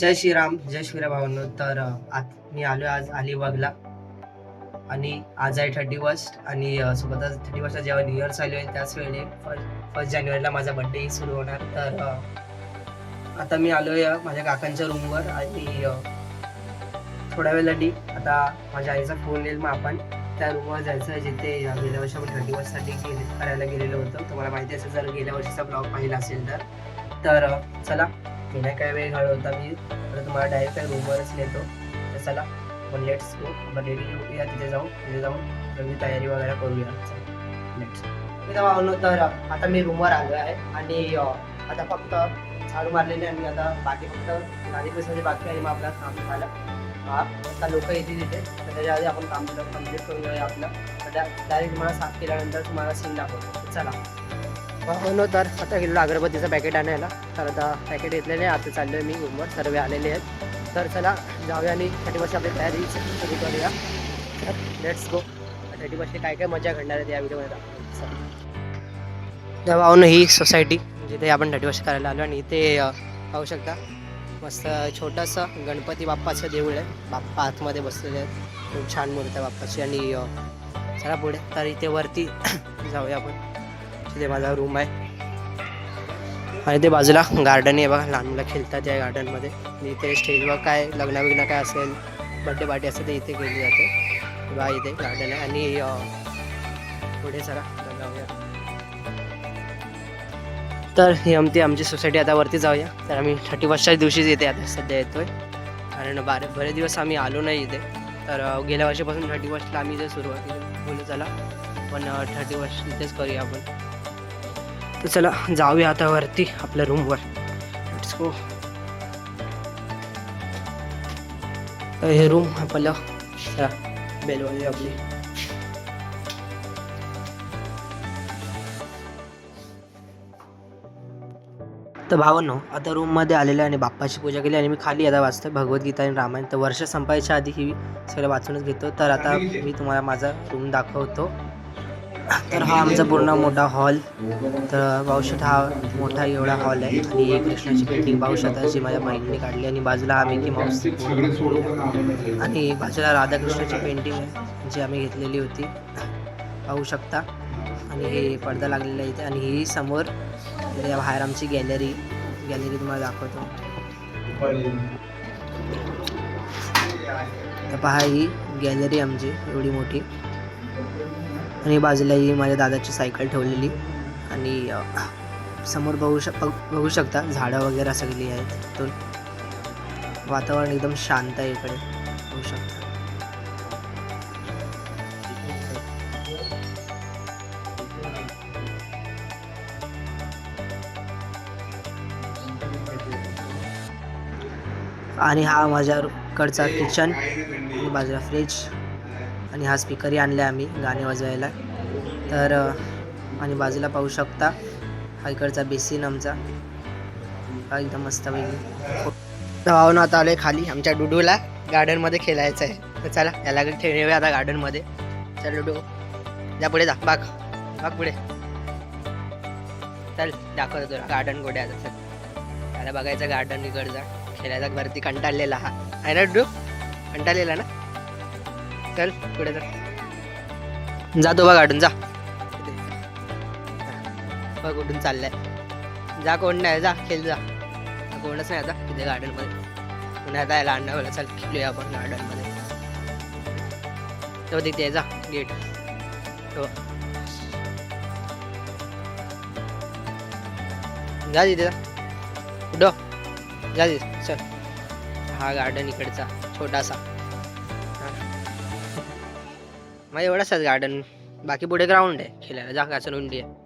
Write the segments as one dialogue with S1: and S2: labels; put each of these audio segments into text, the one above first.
S1: जय श्रीराम जय श्रीराम भावांनो. तर आज मी आलो आज अलिबागला. आणि आज आहे थर्टी फर्स्ट आणि सोबतच थर्टी फर्स्ट जेव्हा न्यू इयर चालू आहे त्याच वेळी फर्स्ट फर्स्ट जानेवारीला माझा बर्थडे सुरू होणार. तर आता मी आलोय आहे माझ्या काकांच्या रूमवर आणि थोड्या वेळासाठी आता माझ्या आईचा फोन येईल. मग आपण त्या रूमवर जायचं आहे जिथे गेल्या वर्षी आपण थर्टी फर्स्टसाठी गेले करायला गेलेलो होतो. तुम्हाला माहिती असेल जर गेल्या वर्षीचा ब्लॉग पाहिला असेल तर. तर चला. मी काय वेळ घालवता मी तर तुम्हाला डायरेक्ट रूमवरच नेतो. तर चला पण लेट्स गो रेडी होऊया तिथे जाऊन. तिथे जाऊन सगळी तयारी वगैरे करूया. लेट्स मी तर भावनो तर आता मी रूमवर आलो आहे. आणि आता फक्त झाडू मारलेले आणि आता बाकी फक्त गाडी बसवायची बाकी आणि मग आपलं काम झालं. आता लोक येतील तिथे. तर त्याच्या आधी आपण काम कंप्लीट करून घेऊया आपलं. तर डायरेक्ट तुम्हाला साफ केल्यानंतर तुम्हाला सीन दाखवतो. चला. हो तर आता गेलो अगरबत्तीचं पॅकेट आणायला. तर आता पॅकेट घेतलेले आहे. आता चाललोय मी रूमवर सर्व आलेले आहेत. तर चला जाऊया आणि थर्टी आपली तयारी सुरू करूया. तर लेट्स गो थर्टी काय काय मजा घडणार आहे या व्हिडिओमध्ये दाखवतो. तर भाऊन ही सोसायटी जिथे आपण थर्टी करायला आलो. आणि इथे पाहू शकता मस्त छोटंसं गणपती बाप्पाचं देऊळ आहे. बाप्पा आतमध्ये बसलेले आहेत. खूप छान मूर्ती आहे बाप्पाची. आणि चला पुढे. तर इथे वरती जाऊया आपण. तिथे माझा रूम आहे. आणि ते बाजूला गार्डन आहे बघा लहान मुलं खेळतात या गार्डनमध्ये आणि इथे स्टेजवर काय लग्न बिग्न काय असेल बड्डे पार्टी असेल तर इथे केली जाते. बघा इथे गार्डन आहे. आणि पुढे चला तर जाऊया तर ही आमची आमची सोसायटी आता वरती जाऊया. तर आम्ही थर्टी वर्षच्या दिवशीच इथे आता सध्या येतोय. कारण बारे बरेच दिवस आम्ही आलो नाही इथे. तर गेल्या वर्षीपासून थर्टी वर्षला आम्ही इथे सुरुवात केली. बोलू चला. पण थर्टी वर्ष इथेच करूया आपण. तर चला जाऊया आता वरती आपल्या रूमवर लेट्स गो तर हे रूम आपलं चला बेल वाजली आपली. तर भावांनो आता रूममध्ये आलेलं आणि बाप्पाची पूजा केली आणि मी खाली आता वाचतोय भगवद्गीता आणि रामायण. तर वर्ष संपायच्या आधी ही सगळं वाचूनच घेतो. तर आता मी तुम्हाला माझा रूम दाखवतो. तर हा आमचा पूर्ण मोठा हॉल. तर पावसात हा मोठा एवढा हॉल आहे. आणि हे कृष्णाची पेंटिंग पाहू शकता जी माझ्या बहिणीने काढली आणि बाजूला हा मिकी माऊस आणि बाजूला राधाकृष्णाची पेंटिंग आहे जी आम्ही घेतलेली होती. पाहू शकता. आणि हे पडदा लागलेला आहे इथे. आणि ही समोर बाहेर आमची गॅलरी गॅलरी तुम्हाला दाखवतो. तर पहा ही गॅलरी आमची एवढी मोठी. आणि बाजूला ही माझ्या दादाची सायकल ठेवलेली. आणि समोर बघू शक बघू शकता झाडं वगैरे सगळी आहेत तिथून. वातावरण एकदम शांत आहे इकडे. बघू शकता. आणि हा माझ्याकडचा किचन आणि बाजूला फ्रीज आणि हा स्पीकरही आणला आम्ही गाणे वाजवायला. तर आणि बाजूला पाहू शकता हा इकडचा बेसिन आमचा. हा एकदम मस्त पैकी. भावना आता आलोय खाली आमच्या डुडूला गार्डनमध्ये खेळायचं आहे. तर चला याला खेळूया आता गार्डनमध्ये. चल डुडू जा पुढे जा बाग बाग पुढे. चल दाखवतो तुला गार्डन कुठे आता चल. त्याला बघायचं गार्डन इकडचा. खेळायचा वरती कंटाळलेला हा. आहे ना डुडू? कंटाळलेला ना? चल पुढे जा. जातो बघ गार्डन जा. बघ कुठून चाललाय. जा कोण नाही जा खेळ जा. कोणच नाही आता तिथे गार्डनमध्ये. पुन्हा आता याला आणण्याला चल खेळूया आपण गार्डनमध्ये. तो तिथे जा गेट हो जा तिथे जा. कुठं? जा तिथे चल. हा गार्डन इकडचा छोटासा. मग एवढाच गार्डन बाकी पुढे ग्राउंड आहे खेळायला जा घासरुंडी आहे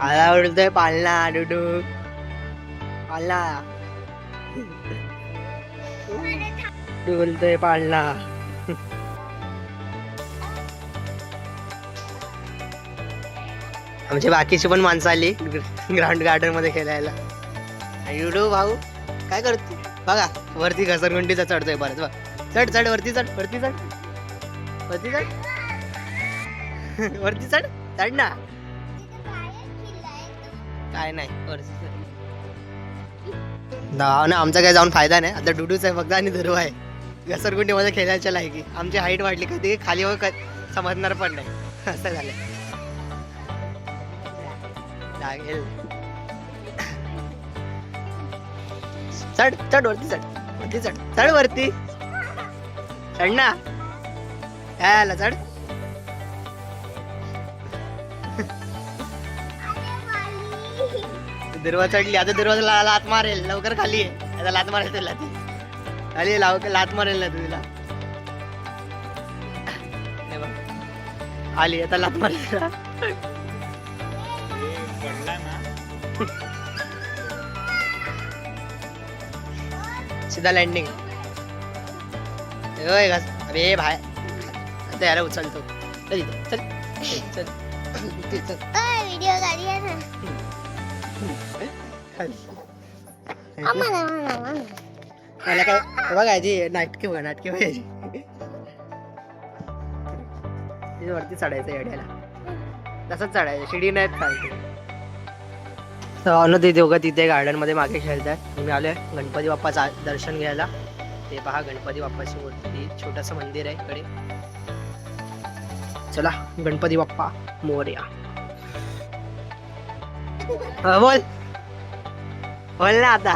S1: आला आवडतोय पालना डुडू पाळणा बोलतोय पाळणा आमची बाकीची पण माणसं आली ग्राउंड गार्डनमध्ये खेळायला युडू भाऊ काय करतो बघा वरती घसरगुंडीचा चढतोय परत बघ चढ चढ वरती चढ वरती चढ वरती चढ वरती चढ चढ ना काय नाही. ना आमचा काय जाऊन फायदा नाही. आता डुडूच आहे फक्त आणि धरू आहे. घसरगुंडी मध्ये खेळायच्या लायकी. आमची हाईट वाढली कधी खाली वर समजणार पण नाही. असं झालं लागेल. चढ चढ वरती चढ. वरती चढ. चढ वरती. चढ ना. काय आला चढ. दुर्वा चढली आता दुर्वाजा लात मारेल लवकर खाली आहे आता लात मारेल तुला ती खाली आहे, लाव लात मारेल ना तुला. आली आता लात मारेल. सीधा लँडिंग अरे भाय. आता याला उचलतो. चल चल. चल.
S2: व्हिडिओ काढी ना. आम्हाला
S1: मला काय हे बघा याची नाटके बघा नाटके बघायची तिथे वरती चढायचं येड्याला. तसंच चढायचं शिडी नाहीत चालते तर ते दोघं तिथे गार्डनमध्ये मागे खेळतात. मी आलोय गणपती बाप्पाचं दर्शन घ्यायला. ते पहा गणपती बाप्पाची मूर्ती छोटस मंदिर आहे इकडे. चला गणपती बाप्पा मोर्या. बोल. बोल ना आता.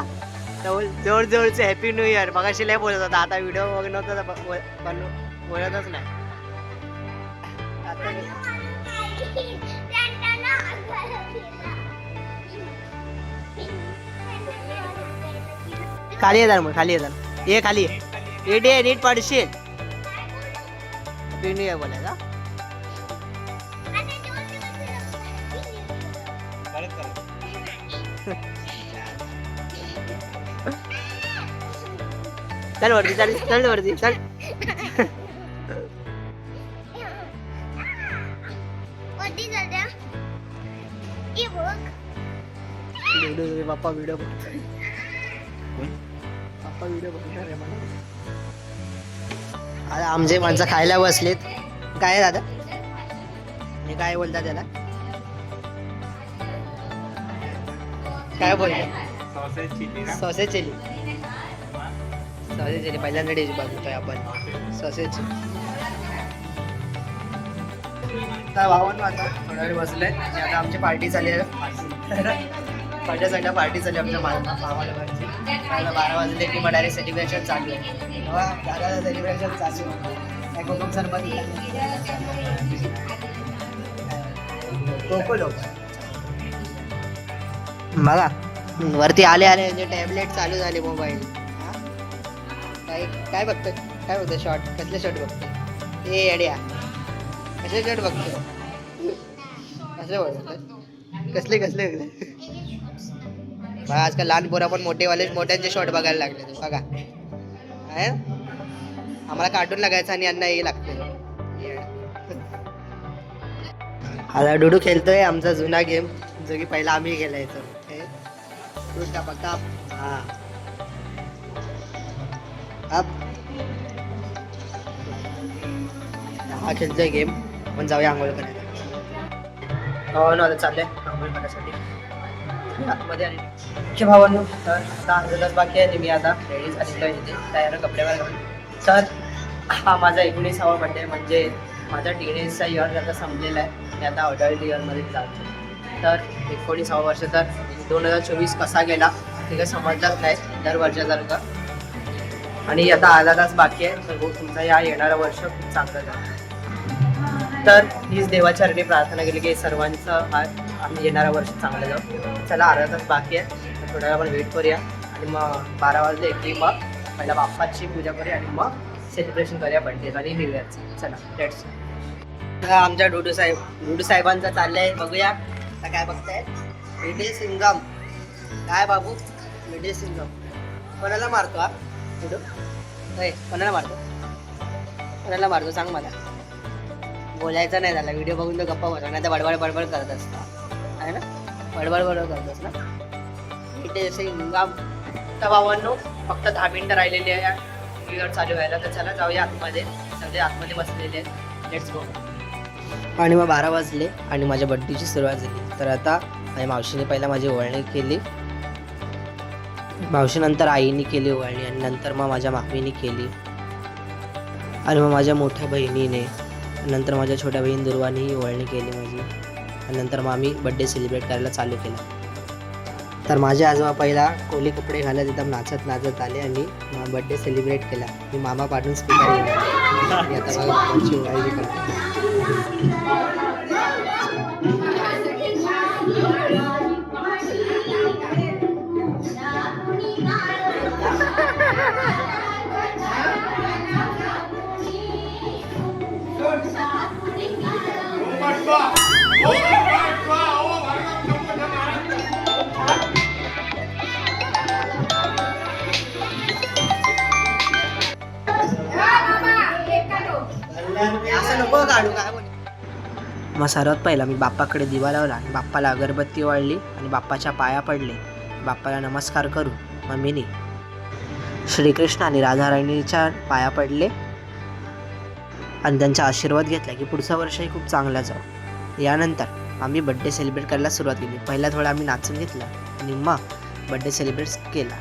S1: तर जोर जोरचे हॅपी न्यू इयर मगाशी लय बोलत होता. आता व्हिडिओ वगैरे नव्हता तर बोलतच नाही. आता खाली येणार मग खाली येणार ये खाली ये. नीट ये नीट पडशील. हॅपी न्यू इयर बोलायचा चल वरती चल चल वरती चल. व्हिडिओ बाप्पा व्हिडिओ बघतोय बाप्पा व्हिडिओ बघणार आहे मला आता आमचे माणसं खायला बसलेत. काय आहे दादा? हे काय बोलतात त्याला? काय बोलतात सॉसेज चिली सॉसेज चिली पहिल्यांदा डिश बघतोय आपण. सॉसेज आता भावांनो आता थोडा वेळ बसलोय आणि आता आमची पार्टी झाली आहे. माझ्या सगळ्या पार्टी झाली आमच्या बारा वाजले की मग डायरेक्ट सेलिब्रेशन चालू आहे. दादा सेलिब्रेशन चालू आहे. काय कोकम सरबत कोको लोक. बघा वरती आले आले म्हणजे टॅबलेट चालू झाले मोबाईल काय काय बघतोय? काय बघतोय शॉर्ट कसले शॉर्ट बघतोय? ए अड्या. कसले शॉर्ट बघतोय? कसले बघतोय? कसले कसले बघा आजकाल लहान पोरं पण मोठेवाले मोठ्यांचे शॉर्ट बघायला लागले बघा. आहे? आम्हाला कार्टून लागायचं आणि यांना हे लागते आता डुडू खेळतोय आमचा जुना गेम जो की पहिला आम्ही खेळायचो हे? हा. अप हा खेळतोय गेम पण जाऊया आंघोळ करायला. भावानं आता चाललंय आंघोळ करण्यासाठी. आतमध्ये आले मुख्य भावांनो तर आता आंघोळच बाकी आहे मी आता रेडी झालेलो आहे इथे तयार कपड्यावर घालून तर हा माझा एकोणीसावा बड्डे म्हणजे माझा टीनेजचा इयर आता संपलेला आहे. मी आता अडल्ट इयरमध्ये जातो तर एकोणीसावा वर्ष तर दोन हजार चोवीस कसा गेला ते काही समजलाच नाही दर वर्षासारखं. आणि आता अर्धा बाकी आहे. तर तुमचा या येणारं वर्ष खूप चांगलं जाईल तर हीच देवाच्या रेडी प्रार्थना केली की सर्वांचं हा आम्ही येणारं वर्ष चांगलं जाऊ. चला अर्धा तास बाकी आहे. तर थोड्या आपण वेट करूया. आणि मग बारा वाजले की मग पहिला बाप्पाची पूजा करूया आणि मग सेलिब्रेशन करूया बर्थडे आणि न्यू इयरचं चला लेट्स आमच्या डुडू साहेब डुडू साहेबांचं चाललंय बघूया. आता काय बघताय? मिडिल सिंगम काय बाबू? मिडिल सिंगम कोणाला मारतो हा? कुठं? होय कोणाला मारतो? कोणाला मारतो सांग मला. बोलायचं नाही झाला व्हिडिओ बघून तो गप्पा बसा नाही तर बडबड बडबड करत असता. आहे ना? बडबड बडबड करतोस ना? इथे जसे तर भावांनो फक्त दहा मिनटं राहिलेली आहे. न्यू चालू व्हायला तर चला जाऊया आतमध्ये. सगळे आतमध्ये बसलेले आहेत. लेट्स गो आणि मग बारा वाजले आणि माझ्या बड्डेची सुरुवात झाली. तर आता माझ्या मावशीने पहिला माझी ओळणी केली. मावशीनंतर आईने केली ओवाळणी आणि नंतर मग माझ्या मामीने केली. आणि मग माझ्या मोठ्या बहिणीने नंतर माझ्या छोट्या बहीण दुर्वानीही ओवाळणी केली माझी. आणि नंतर मग आम्ही बड्डे सेलिब्रेट करायला चालू केला. तर माझे आजोबा पहिला कोली कपडे घालत एकदम नाचत नाचत आले आणि बड्डे सेलिब्रेट केला. मी मामा पाठवून स्पीकर आणि आता मला ओवाळणी करतो काढू काय मग सर्वात पहिला मी बाप्पाकडे दिवा लावला आणि बाप्पाला अगरबत्ती वाढली आणि बाप्पाच्या पाया पडले. बाप्पाला नमस्कार करू मम्मीनी श्रीकृष्ण आणि राधाराणीच्या पाया पडले आणि त्यांचा आशीर्वाद घेतला की पुढचं वर्षही खूप चांगला जाऊ यानंतर आम्ही बड्डे सेलिब्रेट करायला सुरुवात केली. पहिला थोडा आम्ही नाचून घेतला आणि मग बड्डे सेलिब्रेट केला.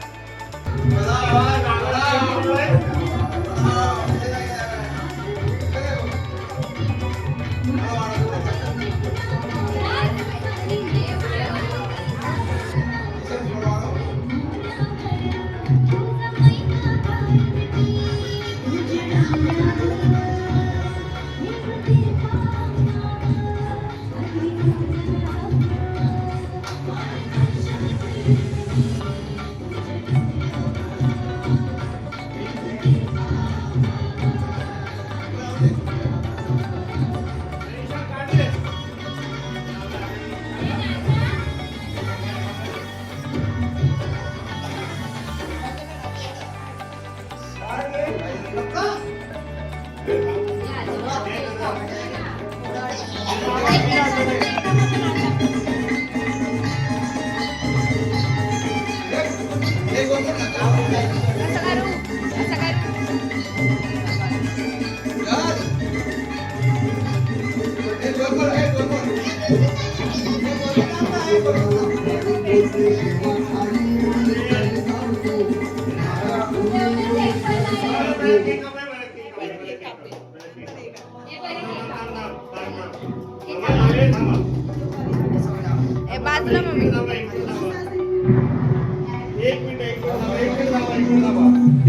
S3: बाजूला mummy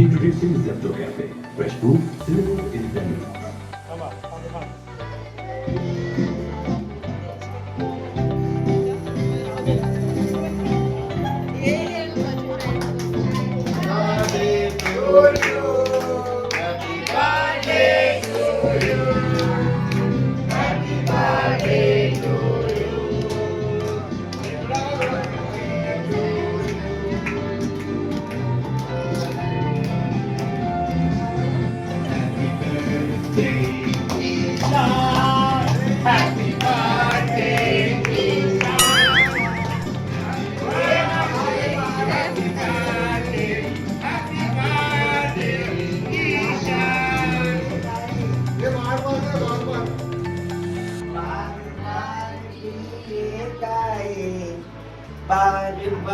S4: Introducing Zepto Cafe. Fresh food delivered instantly.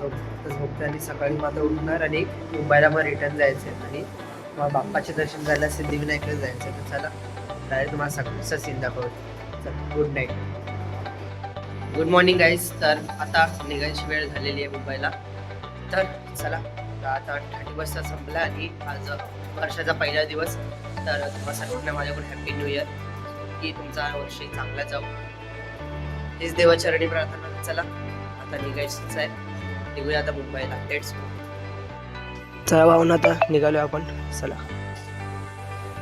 S1: जरा झोप आणि सकाळी मात्र उठणार आणि मुंबईला मग रिटर्न जायचं आणि मग बाप्पाचे दर्शन करायला सिद्धिविनायकला जायचं तर चला डायरेक्ट तुम्हाला सकाळचा सीन दाखवत. चल good night good morning guys तर आता निघायची वेळ झालेली आहे मुंबईला. तर चला तर आता थर्टी वाजता संपला आणि आज वर्षाचा पहिला दिवस. तर तुम्हाला सर्वांना माझ्याकडून हॅपी न्यू इयर की तुमचा वर्षी चांगला जाऊ हेच देवाचरणी प्रार्थना. चला आता निघायचंच आहे. निघूया आता मुंबईला. लेट्स चला भाऊन आता निघालो आपण. चला.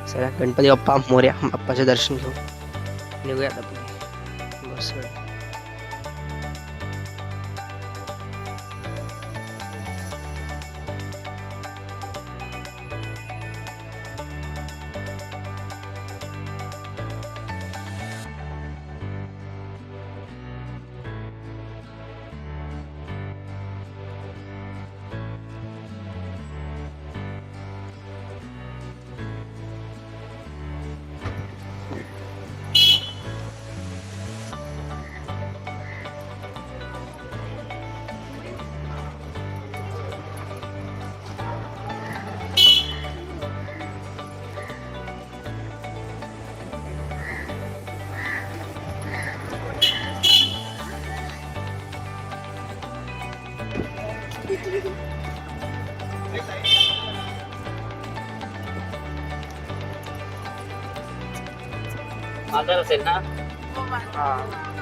S1: चला गणपती बाप्पा मोर्या बाप्पाचे दर्शन घेऊ. निघूया आता पुढे बस
S5: माझा असेल ना
S1: हा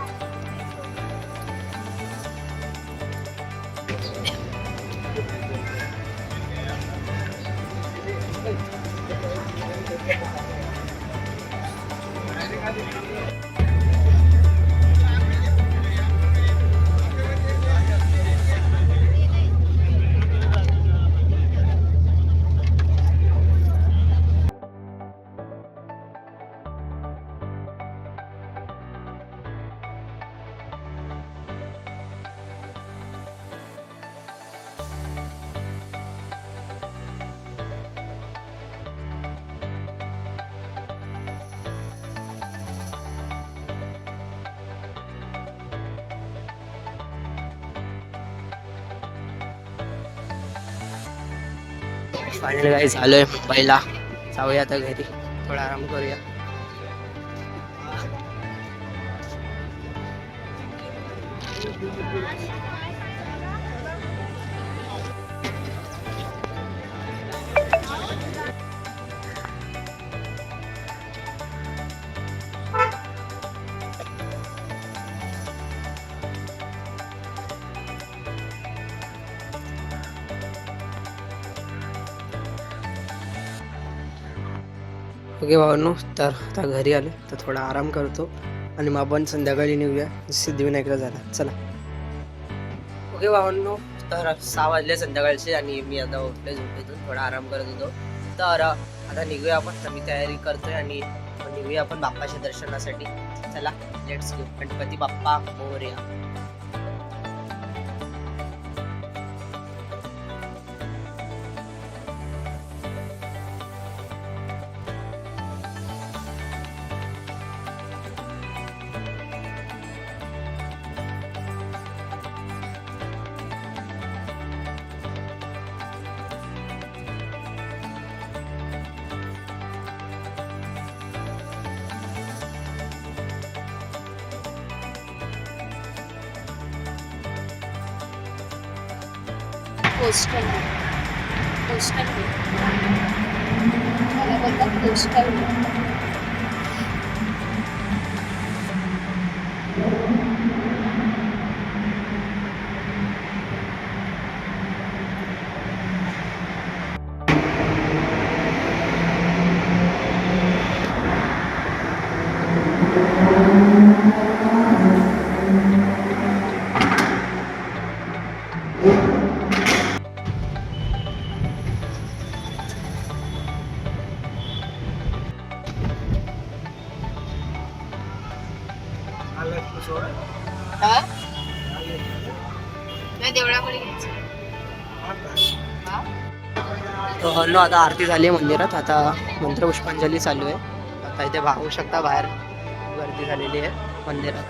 S1: फायनल काही झालोय मुंबईला. जाऊया आता घरी. थोडा आराम करूया. ओके भावांनो तर आता घरी आलो तर थोडा आराम करतो आणि मग आपण संध्याकाळी निघूया. सिद्धिविनायकला झाला चला. ओके भावांनो तर सहा वाजले संध्याकाळचे आणि मी आता उठले झोपेतून थोडा आराम करत होतो. तर आता निघूया आपण तर मी तयारी करतोय आणि निघूया आपण बाप्पाच्या दर्शनासाठी. चला let's go Ganpati Bappa Morya.
S3: Coastal road coastal road
S1: तर नो आता आरती झाली आहे मंदिरात. आता मंत्र पुष्पांजली चालू आहे. आता इथे पाहू शकता बाहेर गर्दी झालेली आहे मंदिरात.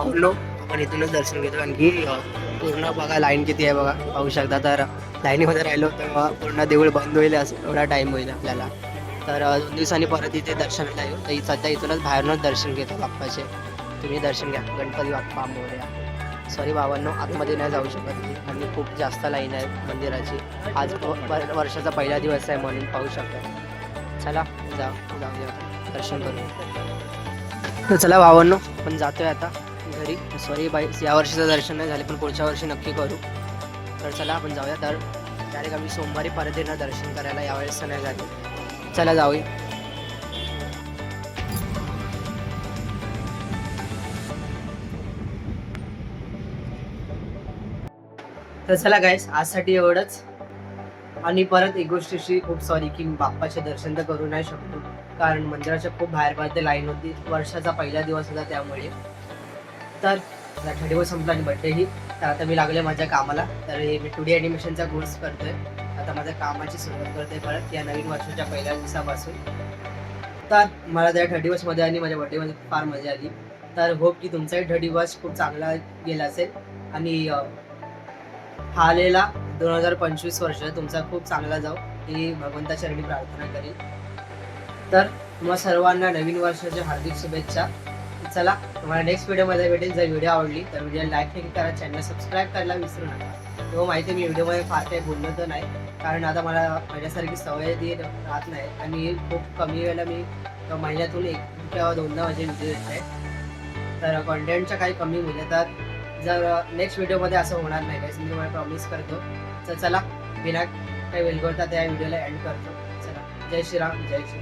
S1: तर आवडलो आपण इथूनच दर्शन घेतो. आणखी की पूर्ण बघा लाईन किती आहे बघा. पाहू शकता तर लाईनीमध्ये राहिलो तेव्हा पूर्ण देऊळ बंद होईल असं एवढा टाईम होईल आपल्याला. तर दोन दिवसांनी परत इथे दर्शनाला येऊ तर सध्या इथूनच बाहेरूनच दर्शन घेतो बाप्पाचे. तुम्ही दर्शन घ्या. गणपती बाप्पा मोर्या. सॉरी बाबांनो आतमध्ये नाही जाऊ शकत आणि खूप जास्त लाईन आहे मंदिराची. आज वर्षाचा पहिला दिवस आहे म्हणून पाहू शकता. चला जाऊ जाऊ दर्शन करू तर चला भावांनो आपण जातोय आता. घरी. सॉरी बाई या वर्षीचं दर्शन नाही झाले पण पुढच्या वर्षी नक्की करू. तर चला आपण जाऊया. तर डायरेक्ट आम्ही सोमवारी परत येणार दर्शन करायला. यावेळेस नाही झाले. चला जाऊया. तर चला गायस आजसाठी एवढंच. आणि परत एक गोष्टीशी खूप सॉरी की बाप्पाचे दर्शन तर करू नाही शकतो. कारण मंदिराच्या खूप बाहेर बाहेर लाईन होती वर्षाचा पहिला दिवस होता त्यामुळे. तर थर्टी दिवस संपला आणि बड्डेही तर आता मी लागले माझ्या कामाला. तर हे मी टू डी ॲनिमेशनचा कोर्स करतोय. आता माझ्या कामाची सुरुवात करते परत या नवीन वर्षाच्या पहिल्या दिवसापासून. तर मला त्या थर्टी मध्ये आणि माझ्या बड्डेमध्ये फार मजा आली. तर होप की तुमचाही थर्टी वर्ष खूप चांगला गेला असेल. आणि हा आलेला दोन हजार पंचवीस वर्ष तुमचा खूप चांगला जाऊ ही भगवंता प्रार्थना करेल तर मग सर्वांना नवीन वर्षाच्या हार्दिक शुभेच्छा. चला तुम्हाला नेक्स्ट व्हिडिओमध्ये भेटेल. जर व्हिडिओ आवडली तर व्हिडिओ लाईक नक्की करा चॅनल सबस्क्राईब करायला विसरू नका. तो माहिती मी व्हिडिओमध्ये फार काही बोललो तर नाही. कारण आता मला माझ्यासारखी सवय ती राहत नाही. आणि खूप कमी वेळेला मी महिन्यातून एक किंवा दोनदा माझे व्हिडिओ येत आहे तर कॉन्टेंटच्या काही कमी मुले तर जर नेक्स्ट व्हिडिओमध्ये असं होणार नाही काही मी तुम्हाला प्रॉमिस करतो. तर चला बिना काही वेलगोळता त्या व्हिडिओला एंड करतो. चला जय श्रीराम जय श्री